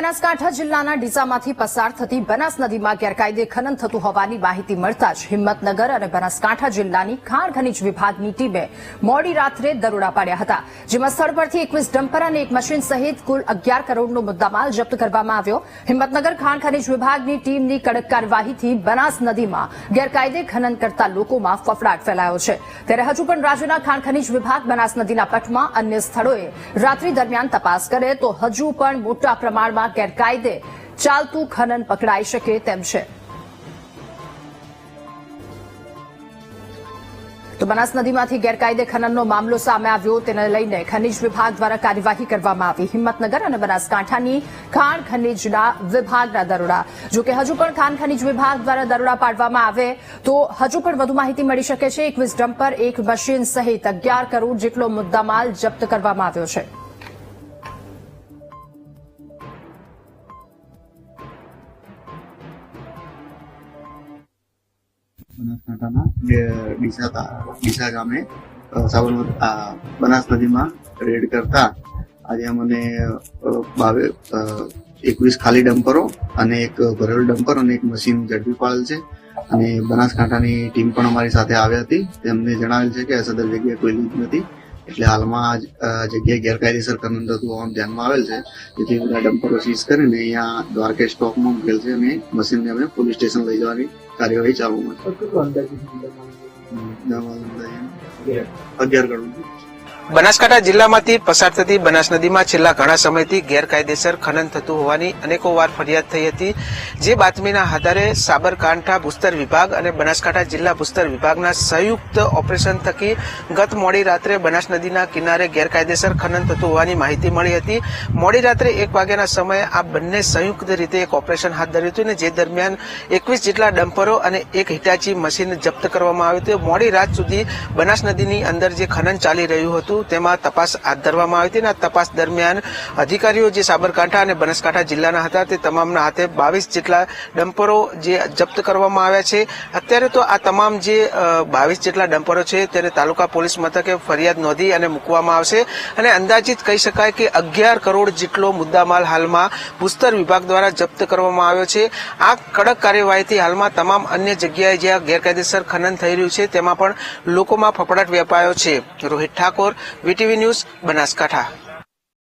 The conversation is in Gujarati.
બનાસકાંઠા જિલ્લાના ડીસામાંથી પસાર થતી બનાસ નદીમાં ગેરકાયદે ખનન થતું હોવાની માહિતી મળતા જ હિંમતનગર અને બનાસકાંઠા જિલ્લાની ખાણ ખનીજ વિભાગની ટીમે મોડી રાત્રે દરોડા પાડ્યા હતા, જેમાં સ્થળ પરથી એકવીસ ડમ્પર અને એક મશીન સહિત કુલ અગિયાર કરોડનો મુદ્દામાલ જપ્ત કરવામાં આવ્યો. હિંમતનગર ખાણ ખનીજ વિભાગની ટીમની કડક કાર્યવાહીથી બનાસ નદીમાં ગેરકાયદે ખનન કરતા લોકોમાં ફફડાટ ફેલાયો છે. ત્યારે હજુ પણ રાજ્યના ખાણ ખનીજ વિભાગ બનાસ નદીના પટમાં અન્ય સ્થળોએ રાત્રિ દરમિયાન તપાસ કરે તો હજુ પણ મોટા પ્રમાણમાં ગેરકાયદે ચાલતું ખનન પકડાઈ શકે તેમ છે. તો બનાસ નદીમાંથી ગેરકાયદે ખનનનો મામલો સામે આવ્યો, તેને લઈને ખનીજ વિભાગ દ્વારા કાર્યવાહી કરવામાં આવી. હિંમતનગર અને બનાસકાંઠાની ખાણ ખનીજના વિભાગના દરોડા. જોકે હજુ પણ ખાણ ખનીજ વિભાગ દ્વારા દરોડા પાડવામાં આવે, તો હજુ પણ વધુ માહિતી મળી શકે છે. એકવીસ ડમ્પર, એક મશીન સહિત અગિયાર કરોડ જેટલો મુદ્દામાલ જપ્ત કરવામાં આવ્યો છે. બનાસકાંઠાના જે ડીસા ડીસા ગામે સાબરમતી બનાસ નદીમાં રેડ કરતા આજે અમને બાવે એકવીસ ખાલી ડમ્પરો અને એક ભરેલ ડમ્પર અને એક મશીન ઝડપી પાડેલ છે. અને બનાસકાંઠાની ટીમ પણ અમારી સાથે આવી હતી. તેમને જણાવેલ છે કે અસદર જગ્યાએ કોઈ લીક નથી. એટલે હાલમાં આ જ- આ જગ્યાએ ગેરકાયદેસર ખનન થતું હોવાનું ધ્યાનમાં આવેલ છે. જેથી બધા ડમ્પરો સીઝ કરીને અહીંયા દ્વારકેશ સ્ટોકમાં મૂકેલ છે અને મશીનને અમે પોલીસ સ્ટેશન લઈ જવાની કાર્યવાહી ચાલુ છે. અગિયાર. કરોડ બનાસકાંઠા જિલ્લામાંથી પસાર થતી બનાસ નદીમાં છેલ્લા ઘણા સમયથી ગેરકાયદેસર ખનન થતું હોવાની અનેકો વાર ફરિયાદ થઈ હતી. જે બાતમીના આધારે સાબરકાંઠા ભૂસ્તર વિભાગ અને બનાસકાંઠા જિલ્લા ભૂસ્તર વિભાગના સંયુક્ત ઓપરેશન થકી ગત મોડી રાત્રે બનાસ નદીના કિનારે ગેરકાયદેસર ખનન થતું હોવાની માહિતી મળી હતી. મોડી રાત્રે એક વાગ્યાના સમયે આ બંને સંયુક્ત રીતે એક ઓપરેશન હાથ ધર્યું હતું ને જે દરમિયાન એકવીસ જેટલા ડમ્પરો અને એક હિટાચી મશીન જપ્ત કરવામાં આવ્યું હતું. મોડી રાત સુધી બનાસ નદીની અંદર જે ખનન ચાલી રહ્યું હતું તેમાં તપાસ હાથ ધરવામાં આવી હતી અને તપાસ દરમિયાન અધિકારીઓ જે સાબરકાંઠા અને બનાસકાંઠા જિલ્લાના હતા તે તમામના હાથે બાવીસ જેટલા ડમ્પરો જે જપ્ત કરવામાં આવ્યા છે. અત્યારે તો આ તમામ જે બાવીસ જેટલા ડમ્પરો છે તેને તાલુકા પોલીસ મથકે ફરિયાદ નોંધી અને મૂકવામાં આવશે. અને અંદાજિત કહી શકાય કે અગિયાર કરોડ જેટલો મુદ્દામાલ હાલમાં ભૂસ્તર વિભાગ દ્વારા જપ્ત કરવામાં આવ્યો છે. આ કડક કાર્યવાહીથી હાલમાં તમામ અન્ય જગ્યાએ જ્યાં ગેરકાયદેસર ખનન થઈ રહ્યું છે, તેમાં પણ લોકોમાં ફફડાટ વ્યાપાયો છે. Rohit Thakor VTV news Banaskantha.